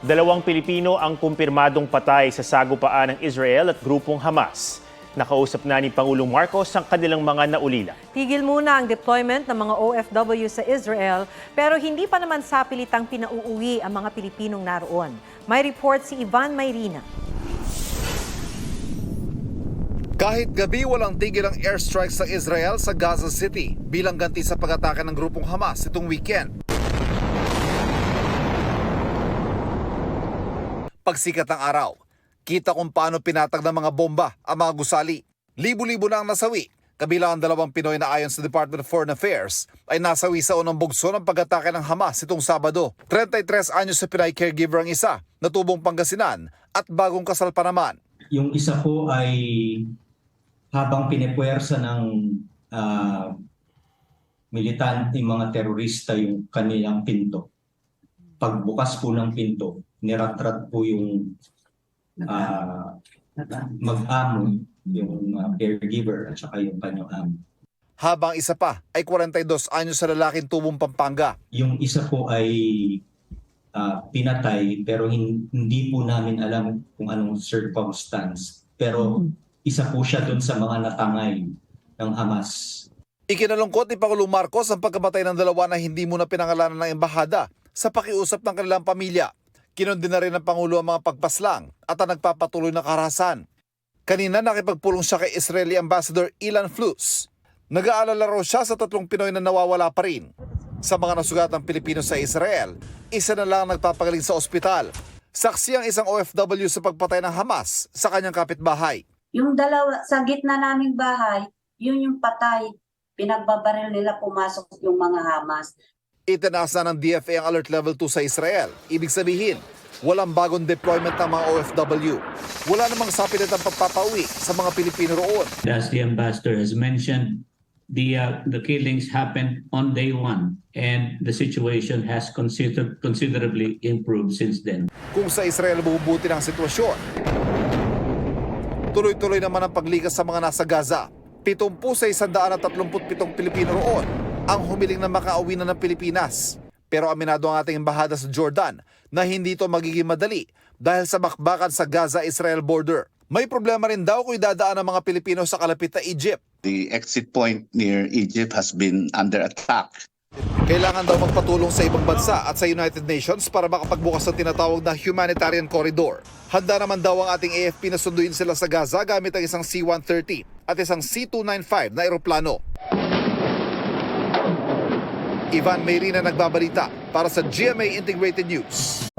Dalawang Pilipino ang kumpirmadong patay sa sagupaan ng Israel at grupong Hamas. Nakausap na ni Pangulong Marcos ang kanilang mga naulila. Tigil muna ang deployment ng mga OFW sa Israel pero hindi pa naman sapilitang pinauuwi ang mga Pilipinong naroon. May report si Ivan Mayrina. Kahit gabi walang tigil ang airstrikes sa Israel sa Gaza City bilang ganti sa pag-atake ng grupong Hamas itong weekend. Pagsikat ng araw, kita kung paano pinatag ng mga bomba ang mga gusali. Libo-libo na ang nasawi. Kabilang ang dalawang Pinoy na ayon sa Department of Foreign Affairs ay nasawi sa unang bugso ng pag-atake ng Hamas itong Sabado. 33 anyos sa Pinay caregiver ang isa, natubong Pangasinan at bagong kasal pa naman. Yung isa po ay habang pinipwersa ng ah, militan yung mga terorista yung kanilang pinto. Pagbukas po ng pinto, niratrat po yung ah, mag-amo, yung ah, caregiver at saka yung kanyang amo. habang isa pa ay 42 anyos sa lalaking tubong Pampanga. Yung isa po ay ah, pinatay pero hin- hindi po namin alam kung anong circumstance. Pero isa po siya dun sa mga natangay ng Hamas. Ikinalungkot ni Pangulong Marcos ang pagkamatay ng dalawa na hindi muna pinangalanan ng embahada sa pakiusap ng kanilang pamilya. Kinundi na rin ng Pangulo ang mga pagpaslang at ang nagpapatuloy na karahasan. Kanina nakipagpulong siya kay Israeli Ambassador Ilan Flus. Nag-aalala raw siya sa tatlong Pinoy na nawawala pa rin. Sa mga nasugatang Pilipino sa Israel, isa na lang ang nagpapagaling sa ospital. Saksi ang isang OFW sa pagpatay ng Hamas sa kanyang kapitbahay. Yung dalawa, sa gitna naming bahay, yun yung patay. Pinagbabaril nila pumasok yung mga Hamas. Itinaas na ng DFA ang alert level 2 sa Israel. Ibig sabihin, walang bagong deployment ng mga OFW. Wala namang sapilit ang pagpapauwi sa mga Pilipino roon. as the ambassador has mentioned, the uh, the killings happened on day one, and the situation has consider- considerably improved since then. Kung sa Israel bubuti ng sitwasyon, tuloy-tuloy naman ang paglikas sa mga nasa Gaza. 70 sa 137 Pilipino roon ang humiling na makauwi na ng Pilipinas. Pero aminado ang ating embahada sa Jordan na hindi ito magiging madali dahil sa bakbakan sa Gaza-Israel border. May problema rin daw kung idadaan ang mga Pilipino sa kalapit na Egypt. The exit point near Egypt has been under attack. Kailangan daw magpatulong sa ibang bansa at sa United Nations para makapagbukas ng tinatawag na humanitarian corridor. Handa naman daw ang ating AFP na sunduin sila sa Gaza gamit ang isang C-130 at isang C-295 na eroplano. Ivan Mayrina nagbabalita para sa GMA Integrated News.